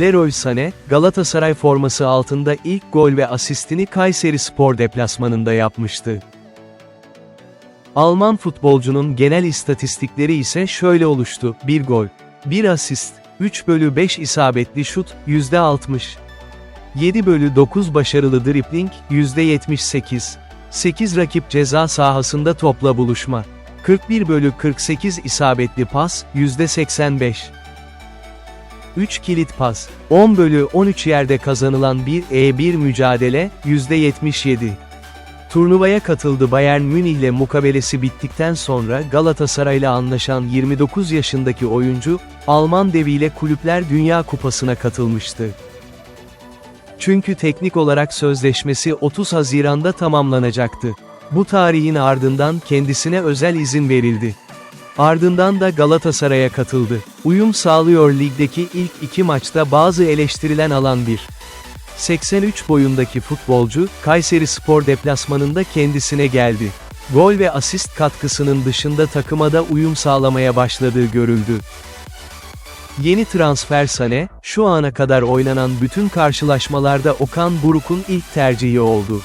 Leroy Sané, Galatasaray forması altında ilk gol ve asistini Kayseri Spor deplasmanında yapmıştı. Alman futbolcunun genel istatistikleri ise şöyle oluştu, 1 gol, 1 asist, 3 bölü 5 isabetli şut, %60. 7 bölü 9 başarılı dribling, %78. 8 rakip ceza sahasında topla buluşma. 41 bölü 48 isabetli pas, %85. 3 kilit pas, 10 bölü 13 yerde kazanılan bir E1 mücadele, %77. Turnuvaya katıldı Bayern Münih ile mukabelesi bittikten sonra Galatasaray'la anlaşan 29 yaşındaki oyuncu, Alman deviyle Kulüpler Dünya Kupası'na katılmıştı. Çünkü teknik olarak sözleşmesi 30 Haziran'da tamamlanacaktı. Bu tarihin ardından kendisine özel izin verildi. Ardından da Galatasaray'a katıldı. Uyum sağlıyor ligdeki ilk iki maçta bazı eleştirilen alan bir. 83 boyundaki futbolcu, Kayseri Spor deplasmanında kendisine geldi. Gol ve asist katkısının dışında takıma da uyum sağlamaya başladığı görüldü. Yeni transfer Sane, şu ana kadar oynanan bütün karşılaşmalarda Okan Buruk'un ilk tercihi oldu.